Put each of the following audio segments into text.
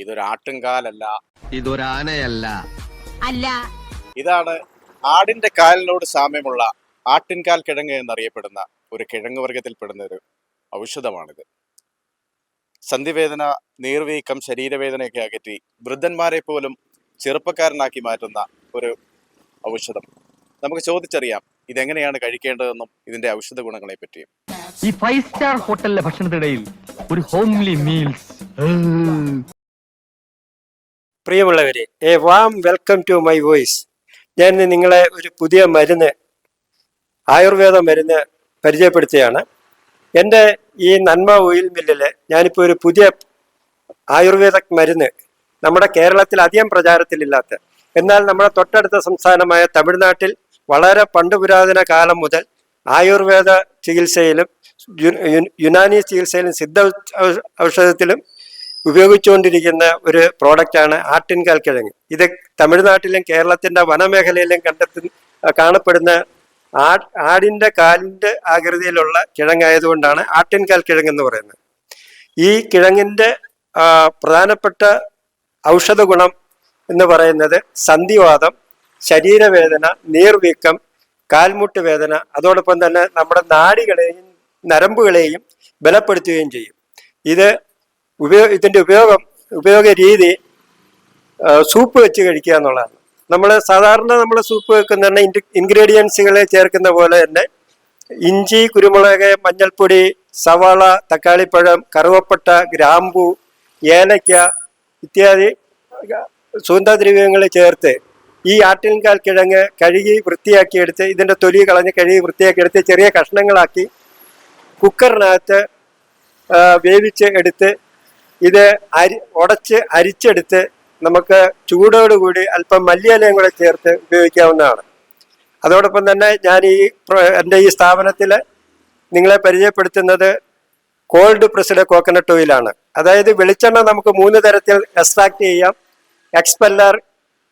ഇതൊരു ആട്ടുംകാലല്ല. ഇതൊരാനയല്ല. അല്ല. ഇതാണ് ആടിന്റെ കാലിനോട് സാമ്യമുള്ള ആട്ടിൻകാൽ കിഴങ്ങ് എന്നറിയപ്പെടുന്ന ഒരു കിഴങ്ങ് വർഗത്തിൽപ്പെടുന്ന ഒരു ഔഷധമാണിത്. സന്ധിവേദന നീർവീക്കം ശരീരവേദനയൊക്കെ അകറ്റി വൃദ്ധന്മാരെ പോലും ചെറുപ്പക്കാരനാക്കി മാറ്റുന്ന ഒരു ഔഷധം. നമുക്ക് ചോദിച്ചറിയാം ഇതെങ്ങനെയാണ് കഴിക്കേണ്ടതെന്നും ഇതിന്റെ ഔഷധ ഗുണങ്ങളെ പറ്റിയും. ഈ ഫൈവ് സ്റ്റാർ ഹോട്ടലിലെ ഭക്ഷണത്തിനിടയിൽ ഒരു ഹോംലി മീൽസ്. പ്രിയമുള്ളവരെ a warm welcome to my voice ഞാൻ നിങ്ങളെ ഒരു പുതിയ മരുന്ന് ആയുർവേദ മരുന്ന് പരിചയപ്പെടുത്തുകയാണ്. എന്റെ ഈ നന്മ ഓയിൽ മില്ലിൽ ഞാനിപ്പോൾ ഒരു പുതിയ ആയുർവേദ മരുന്ന് നമ്മുടെ കേരളത്തിൽ അധികം പ്രചാരത്തിലില്ലാത്ത എന്നാൽ നമ്മുടെ തൊട്ടടുത്ത സംസ്ഥാനമായ തമിഴ്നാട്ടിൽ വളരെ പണ്ട് പുരാതന കാലം മുതൽ ആയുർവേദ ചികിത്സയിലും യുനാനി ചികിത്സയിലും സിദ്ധ ഔഷധത്തിലും ഉപയോഗിച്ചുകൊണ്ടിരിക്കുന്ന ഒരു പ്രോഡക്റ്റാണ് ആട്ടിൻകാൽ കിഴങ്ങ് ഇത് തമിഴ്നാട്ടിലും കേരളത്തിന്റെ വനമേഖലയിലും കണ്ടെത്തി കാണപ്പെടുന്ന ആടിന്റെ കാലിന്റെ ആകൃതിയിലുള്ള കിഴങ്ങായതുകൊണ്ടാണ് ആട്ടിൻകാൽ കിഴങ്ങ് എന്ന് പറയുന്നത്. ഈ കിഴങ്ങിന്റെ പ്രധാനപ്പെട്ട ഔഷധ ഗുണം എന്ന് പറയുന്നത് സന്ധിവാദം ശരീരവേദന നീർവീക്കം കാൽമുട്ട് വേദന അതോടൊപ്പം തന്നെ നമ്മുടെ നാടികളെയും നരമ്പുകളെയും ബലപ്പെടുത്തുകയും ചെയ്യും. ഇത് ഉപയോഗ ഇതിന്റെ ഉപയോഗം ഉപയോഗ രീതി സൂപ്പ് വെച്ച് കഴിക്കുക എന്നുള്ളതാണ്. നമ്മൾ സാധാരണ നമ്മൾ സൂപ്പ് വെക്കുന്ന ഇൻഗ്രീഡിയൻസുകൾ ചേർക്കുന്ന പോലെ തന്നെ ഇഞ്ചി കുരുമുളക് മഞ്ഞൾപ്പൊടി സവാള തക്കാളിപ്പഴം കറുവപ്പട്ട ഗ്രാമ്പു ഏലയ്ക്ക ഇത്യാദി സുഗന്ധദ്രവ്യങ്ങൾ ചേർത്ത് ഈ ആട്ടിൻകാൽ കിഴങ്ങ് കഴുകി വൃത്തിയാക്കിയെടുത്ത് ഇതിന്റെ തൊലി കളഞ്ഞ് കഴുകി വൃത്തിയാക്കിയെടുത്ത് ചെറിയ കഷ്ണങ്ങളാക്കി കുക്കറിനകത്ത് വേവിച്ച് എടുത്ത് ഇത് അരി ഉടച്ച് അരിച്ചെടുത്ത് നമുക്ക് ചൂടോടുകൂടി അല്പം മല്ലിയിലയും കൂടെ ചേർത്ത് ഉപയോഗിക്കാവുന്നതാണ്. അതോടൊപ്പം തന്നെ ഞാൻ ഈ എന്റെ ഈ സ്ഥാപനത്തിൽ നിങ്ങളെ പരിചയപ്പെടുത്തുന്നത് കോൾഡ് പ്രസ്ഡ് കോക്കനട്ട് ഓയിലാണ്. അതായത് വെളിച്ചെണ്ണ നമുക്ക് മൂന്ന് തരത്തിൽ എക്സ്ട്രാക്ട് ചെയ്യാം. എക്സ്പെല്ലർ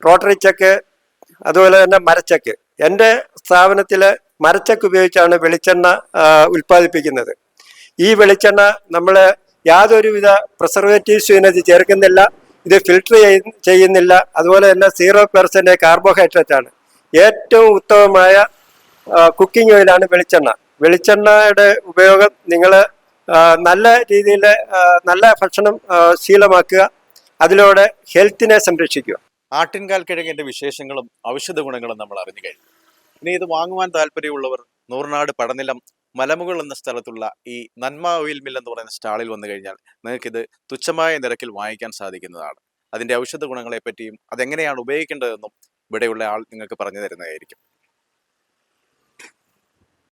റോട്ടറി ചെക്ക് അതുപോലെ തന്നെ മരച്ചക്ക്. എന്റെ സ്ഥാപനത്തിൽ മരച്ചക്ക് ഉപയോഗിച്ചാണ് വെളിച്ചെണ്ണ ഉൽപ്പാദിപ്പിക്കുന്നത്. ഈ വെളിച്ചെണ്ണ നമ്മൾ യാതൊരുവിധ പ്രിസർവേറ്റീവ്സും ഇതിനകത്ത് ചേർക്കുന്നില്ല ഇത് ഫിൽട്ടർ ചെയ്യുന്നില്ല അതുപോലെ തന്നെ സീറോ പെർസെന്റ് കാർബോഹൈഡ്രേറ്റ് ആണ്. ഏറ്റവും ഉത്തമമായ കുക്കിംഗ് ഓയിലാണ് വെളിച്ചെണ്ണ. വെളിച്ചെണ്ണയുടെ ഉപയോഗം നിങ്ങൾ നല്ല രീതിയിൽ നല്ല ഭക്ഷണം ശീലമാക്കുക അതിലൂടെ ഹെൽത്തിനെ സംരക്ഷിക്കുക. ആട്ടിൻകാൽ കിഴങ്ങിന്റെ വിശേഷങ്ങളും ഔഷധ ഗുണങ്ങളും നമ്മൾ അറിഞ്ഞു കഴിഞ്ഞു. ഇനി ഇത് വാങ്ങുവാൻ താല്പര്യമുള്ളവർ നൂറിനാട് പടനിലം മലമുകൾ എന്ന സ്ഥലത്തുള്ള ഈ നന്മ ഓയിൽ മിൽ എന്ന് പറയുന്ന സ്റ്റാളിൽ വന്നു കഴിഞ്ഞാൽ നിങ്ങൾക്കിത് തുച്ഛമായ നിരക്കിൽ വാങ്ങിക്കാൻ സാധിക്കുന്നതാണ്. അതിന്റെ ഔഷധ ഗുണങ്ങളെ പറ്റിയും അതെങ്ങനെയാണ് ഉപയോഗിക്കേണ്ടതെന്നും ഇവിടെയുള്ള ആൾ നിങ്ങൾക്ക് പറഞ്ഞു തരുന്നതായിരിക്കും.